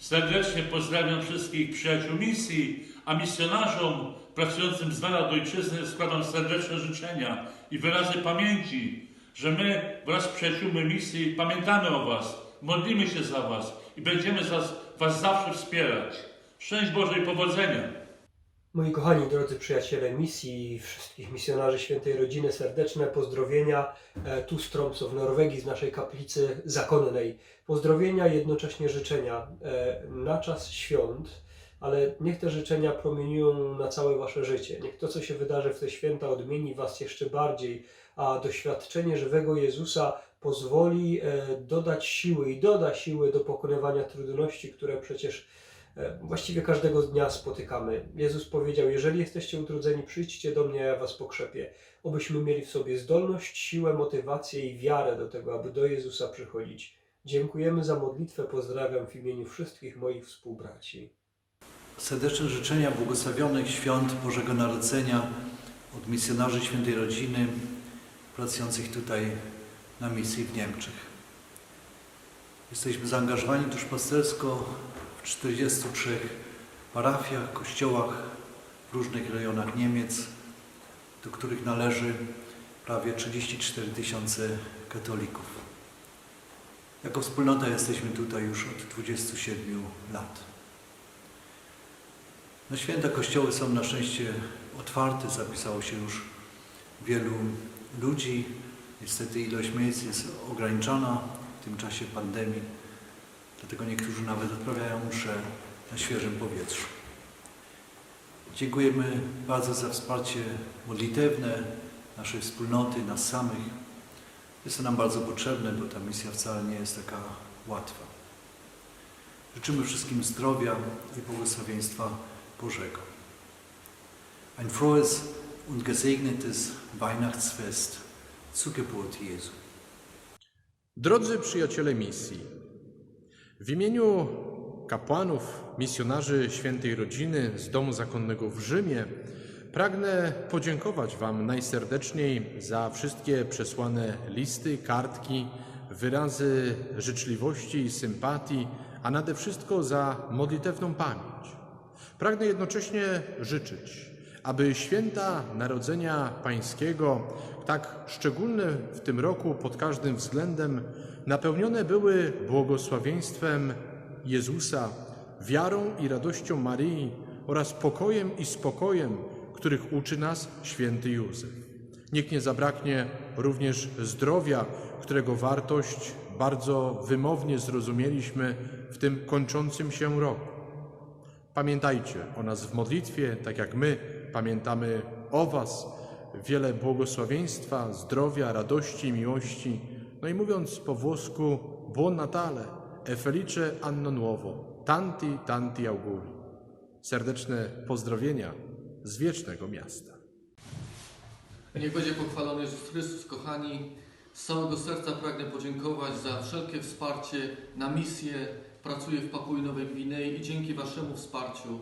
Serdecznie pozdrawiam wszystkich przyjaciół misji, a misjonarzom pracującym z dala do ojczyzny składam serdeczne życzenia i wyrazy pamięci, że my wraz z przyjaciółmi misji pamiętamy o Was, modlimy się za Was i będziemy was, zawsze wspierać. Szczęść Boże i powodzenia! Moi kochani, drodzy przyjaciele misji wszystkich misjonarzy Świętej Rodziny, serdeczne pozdrowienia e, tu z Tromsø w Norwegii, z naszej kaplicy zakonnej. Pozdrowienia, jednocześnie życzenia e, na czas świąt, ale niech te życzenia promieniują na całe Wasze życie. Niech to, co się wydarzy w te święta, odmieni Was jeszcze bardziej, a doświadczenie żywego Jezusa pozwoli e, dodać siły i doda siły do pokonywania trudności, które przecież właściwie każdego dnia spotykamy. Jezus powiedział: Jeżeli jesteście utrudzeni, przyjdźcie do mnie, ja was pokrzepię. Obyśmy mieli w sobie zdolność, siłę, motywację i wiarę do tego, aby do Jezusa przychodzić. Dziękujemy za modlitwę, pozdrawiam w imieniu wszystkich moich współbraci. Serdeczne życzenia błogosławionych świąt Bożego Narodzenia od misjonarzy Świętej Rodziny pracujących tutaj na misji w Niemczech. Jesteśmy zaangażowani duszpastersko w 43 parafiach, kościołach w różnych rejonach Niemiec, do których należy prawie 34 tysiące katolików. Jako wspólnota jesteśmy tutaj już od 27 lat. Na święta kościoły są na szczęście otwarte, zapisało się już wielu ludzi. Niestety ilość miejsc jest ograniczona w tym czasie pandemii, dlatego niektórzy nawet odprawiają msze na świeżym powietrzu. Dziękujemy bardzo za wsparcie modlitewne naszej wspólnoty, nas samych. Jest to nam bardzo potrzebne, bo ta misja wcale nie jest taka łatwa. Życzymy wszystkim zdrowia i błogosławieństwa Bożego. Ein frohes und gesegnetes Weihnachtsfest zur Geburt Jesu. Drodzy przyjaciele misji, w imieniu kapłanów, misjonarzy Świętej Rodziny z Domu Zakonnego w Rzymie pragnę podziękować Wam najserdeczniej za wszystkie przesłane listy, kartki, wyrazy życzliwości i sympatii, a nade wszystko za modlitewną pamięć. Pragnę jednocześnie życzyć, aby święta Narodzenia Pańskiego, tak szczególne w tym roku pod każdym względem, napełnione były błogosławieństwem Jezusa, wiarą i radością Maryi oraz pokojem i spokojem, których uczy nas święty Józef. Niech nie zabraknie również zdrowia, którego wartość bardzo wymownie zrozumieliśmy w tym kończącym się roku. Pamiętajcie o nas w modlitwie, tak jak my pamiętamy o Was. Wiele błogosławieństwa, zdrowia, radości, miłości. No i mówiąc po włosku, buon Natale, e felice anno nuovo, tanti, tanti auguri. Serdeczne pozdrowienia z wiecznego miasta. Niech będzie pochwalony Jezus Chrystus, kochani. Z całego serca pragnę podziękować za wszelkie wsparcie na misję. Pracuję w Papui Nowej Gwinei i dzięki Waszemu wsparciu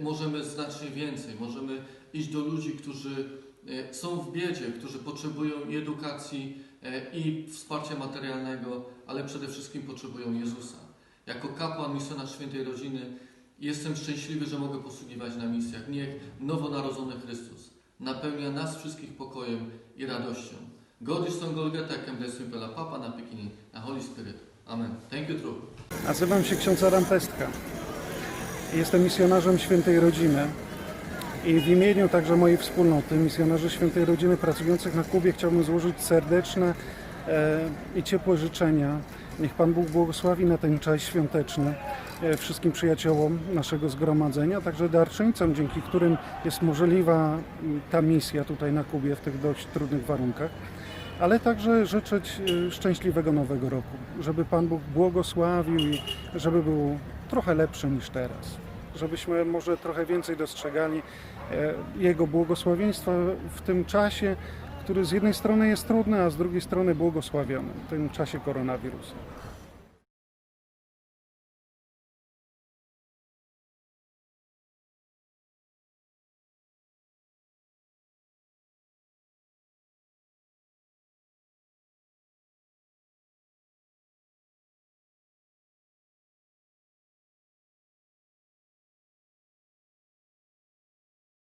możemy znacznie więcej. Możemy iść do ludzi, którzy e, są w biedzie, którzy potrzebują edukacji, e, i wsparcia materialnego, ale przede wszystkim potrzebują Jezusa. Jako kapłan, misjonarz Świętej Rodziny jestem szczęśliwy, że mogę posługiwać na misjach. Niech nowonarodzony Chrystus napełnia nas wszystkich pokojem i radością. God is on bless you pela Papa na Pekini, na Holy Spirit. Amen. Thank you, true. Nazywam się ksiądz Adam Pestka. Jestem misjonarzem Świętej Rodziny. I w imieniu także mojej wspólnoty, misjonarzy Świętej Rodziny pracujących na Kubie, chciałbym złożyć serdeczne e, i ciepłe życzenia. Niech Pan Bóg błogosławi na ten czas świąteczny e, wszystkim przyjaciołom naszego zgromadzenia, także darczyńcom, dzięki którym jest możliwa ta misja tutaj na Kubie w tych dość trudnych warunkach ale także życzyć y, szczęśliwego nowego roku, żeby Pan Bóg błogosławił i żeby był trochę lepszy niż teraz. Żebyśmy może trochę więcej dostrzegali e, Jego błogosławieństwa w tym czasie, który z jednej strony jest trudny, a z drugiej strony błogosławiony, w tym czasie koronawirusa.